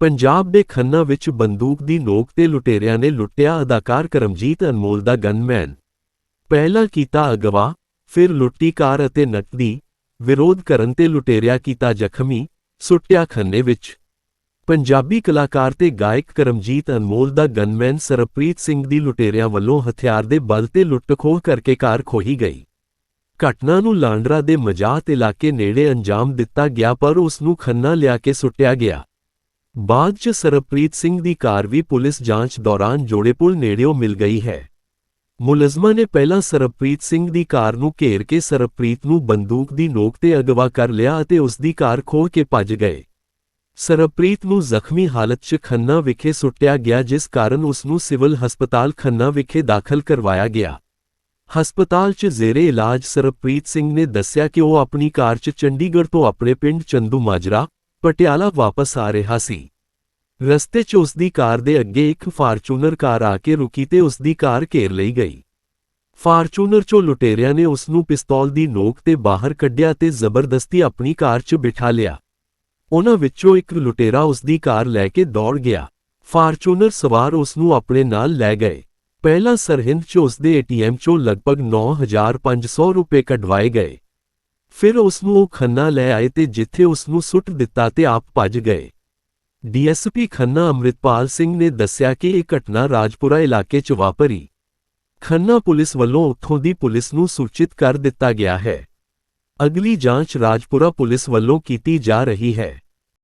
ਪੰਜਾਬ ਦੇ ਖੰਨਾ ਵਿੱਚ ਬੰਦੂਕ ਦੀ ਨੋਕ ਤੇ ਲੁਟੇਰਿਆਂ ਨੇ ਲੁੱਟਿਆ ਅਦਾਕਾਰ ਕਰਮਜੀਤ ਅਨਮੋਲ ਦਾ ਗਨਮੈਨ। ਪਹਿਲਾਂ ਕੀਤਾ ਅਗਵਾ ਫਿਰ ਲੁੱਟੀ ਕਾਰ ਅਤੇ ਨਕਦੀ ਵਿਰੋਧ ਕਰਨ ਤੇ ਲੁਟੇਰਿਆ ਕੀਤਾ ਜ਼ਖਮੀ, ਸੁੱਟਿਆ ਖੰਨੇ ਵਿੱਚ। ਪੰਜਾਬੀ ਕਲਾਕਾਰ ਤੇ ਗਾਇਕ ਕਰਮਜੀਤ ਅਨਮੋਲ ਦਾ ਗਨਮੈਨ ਸਰਪ੍ਰੀਤ ਸਿੰਘ ਦੀ ਲੁਟੇਰਿਆਂ ਵੱਲੋਂ ਹਥਿਆਰ ਦੇ ਬਲ ਤੇ ਲੁੱਟ-ਖੋਹ ਕਰਕੇ ਕਾਰ ਖੋਹੀ ਗਈ। ਘਟਨਾ ਨੂੰ ਲਾਂਡਰਾ ਦੇ ਮਜਾਤ ਇਲਾਕੇ ਨੇੜੇ ਅੰਜਾਮ ਦਿੱਤਾ ਗਿਆ ਪਰ ਉਸ ਨੂੰ ਖੰਨਾ ਲਿਆ ਕੇ ਸੁੱਟਿਆ ਗਿਆ। ਬਾਅਦ 'ਚ ਸਰਪ੍ਰੀਤ ਸਿੰਘ ਦੀ ਕਾਰ ਵੀ ਪੁਲਿਸ ਜਾਂਚ ਦੌਰਾਨ ਜੋੜੇਪੁਲ ਨੇੜਿਓਂ ਮਿਲ ਗਈ ਹੈ। ਮੁਲਜ਼ਮਾਂ ਨੇ ਪਹਿਲਾਂ ਸਰਪ੍ਰੀਤ ਸਿੰਘ ਦੀ ਕਾਰ ਨੂੰ ਘੇਰ ਕੇ ਸਰਪ੍ਰੀਤ ਨੂੰ ਬੰਦੂਕ ਦੀ ਨੋਕ ਤੇ ਅਗਵਾ ਕਰ ਲਿਆ ਅਤੇ ਉਸ ਦੀ ਕਾਰ ਖੋਹ ਕੇ ਭੱਜ ਗਏ। ਸਰਪ੍ਰੀਤ ਨੂੰ ਜ਼ਖਮੀ ਹਾਲਤ 'ਚ ਖੰਨਾ ਵਿਖੇ ਸੁੱਟਿਆ ਗਿਆ, ਜਿਸ ਕਾਰਨ ਉਸ ਨੂੰ ਸਿਵਲ ਹਸਪਤਾਲ ਖੰਨਾ ਵਿਖੇ ਦਾਖਲ ਕਰਵਾਇਆ ਗਿਆ। ਹਸਪਤਾਲ 'ਚ ਜ਼ੇਰੇ ਇਲਾਜ ਸਰਪ੍ਰੀਤ ਸਿੰਘ ਨੇ ਦੱਸਿਆ ਕਿ ਉਹ ਆਪਣੀ ਕਾਰ 'ਚ ਚੰਡੀਗੜ੍ਹ ਤੋਂ ਆਪਣੇ ਪਿੰਡ ਚੰਦੂ ਮਾਜਰਾ, ਪਟਿਆਲਾ ਵਾਪਸ ਆ ਰਿਹਾ ਸੀ। ਰਸਤੇ 'ਚ ਉਸ ਦੀ ਕਾਰ ਦੇ ਅੱਗੇ ਇੱਕ ਫਾਰਚੂਨਰ ਕਾਰ ਆ ਕੇ ਰੁਕੀ ਤੇ ਉਸ ਦੀ ਕਾਰ ਘੇਰ ਲਈ ਗਈ। ਫਾਰਚੂਨਰ 'ਚੋਂ ਲੁਟੇਰਿਆਂ ਨੇ ਉਸ ਨੂੰ ਪਿਸਤੌਲ ਦੀ ਨੋਕ ਤੇ ਬਾਹਰ ਕੱਢਿਆ ਤੇ ਜ਼ਬਰਦਸਤੀ ਆਪਣੀ ਕਾਰ 'ਚ ਬਿਠਾ ਲਿਆ। ਉਹਨਾਂ ਵਿੱਚੋਂ ਇੱਕ ਲੁਟੇਰਾ ਉਸ ਦੀ ਕਾਰ ਲੈ ਕੇ ਦੌੜ ਗਿਆ। ਫਾਰਚੂਨਰ ਸਵਾਰ ਉਸ ਨੂੰ ਆਪਣੇ ਨਾਲ ਲੈ ਗਏ। ਪਹਿਲਾਂ ਸਰਹਿੰਦ 'ਚ ਉਸ ਦੇ ਏਟੀਐਮ 'ਚੋਂ ਲਗਭਗ 9500 ਰੁਪਏ ਕਢਵਾਏ ਗਏ। ਫਿਰ ਉਸ ਨੂੰ ਉਹ ਖੰਨਾ ਲੈ ਆਏ ਤੇ ਜਿੱਥੇ ਉਸ ਨੂੰ ਸੁੱਟ ਦਿੱਤਾ ਤੇ ਆਪ ਭੱਜ ਗਏ। ਡੀਐਸਪੀ ਖੰਨਾ ਅੰਮ੍ਰਿਤਪਾਲ ਸਿੰਘ ਨੇ ਦੱਸਿਆ ਕਿ ਇਹ ਘਟਨਾ ਰਾਜਪੁਰਾ ਇਲਾਕੇ 'ਚ ਵਾਪਰੀ। ਖੰਨਾ ਪੁਲਿਸ ਵੱਲੋਂ ਉੱਥੋਂ ਦੀ ਪੁਲਿਸ ਨੂੰ ਸੂਚਿਤ ਕਰ ਦਿੱਤਾ ਗਿਆ ਹੈ। ਅਗਲੀ ਜਾਂਚ ਰਾਜਪੁਰਾ ਪੁਲਿਸ ਵੱਲੋਂ ਕੀਤੀ ਜਾ ਰਹੀ ਹੈ।